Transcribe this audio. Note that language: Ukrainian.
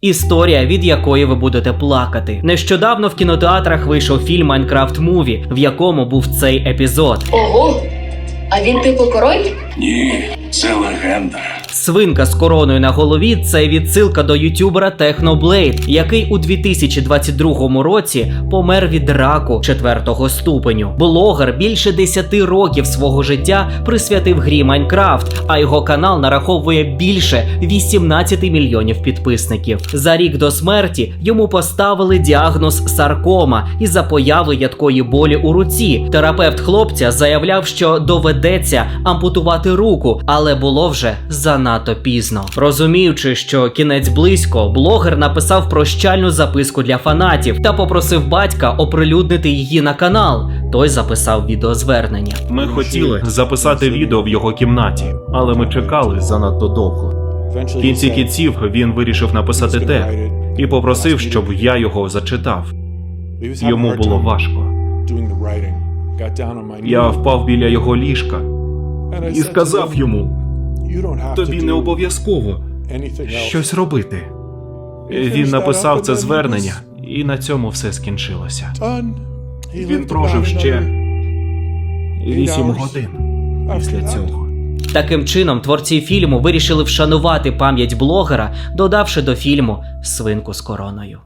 Історія, від якої ви будете плакати. Нещодавно в кінотеатрах вийшов фільм Майнкрафт Муві, в якому був цей епізод. Ого! А він типу король? Ні, це легенда. Свинка з короною на голові це відсилка до ютюбера Technoblade, який у 2022 році помер від раку четвертого ступеню. Блогер більше 10 років свого життя присвятив грі Майнкрафт, а його канал нараховує більше 18 мільйонів підписників. За рік до смерті йому поставили діагноз саркома із-за появи ядкої болі у руці. Терапевт хлопця заявляв, що доведеться ампутувати руку, але було вже занадто пізно. Розуміючи, що кінець близько, блогер написав прощальну записку для фанатів та попросив батька оприлюднити її на канал. Той записав відеозвернення. Ми хотіли записати відео в його кімнаті, але ми чекали занадто довго. В кінці кінців він вирішив написати те і попросив, щоб я його зачитав. Йому було важко. Я впав біля його ліжка і сказав йому: тобі не обов'язково щось робити. Він написав це звернення, і на цьому все скінчилося. Він прожив ще вісім годин після цього. Таким чином, творці фільму вирішили вшанувати пам'ять блогера, додавши до фільму свинку з короною.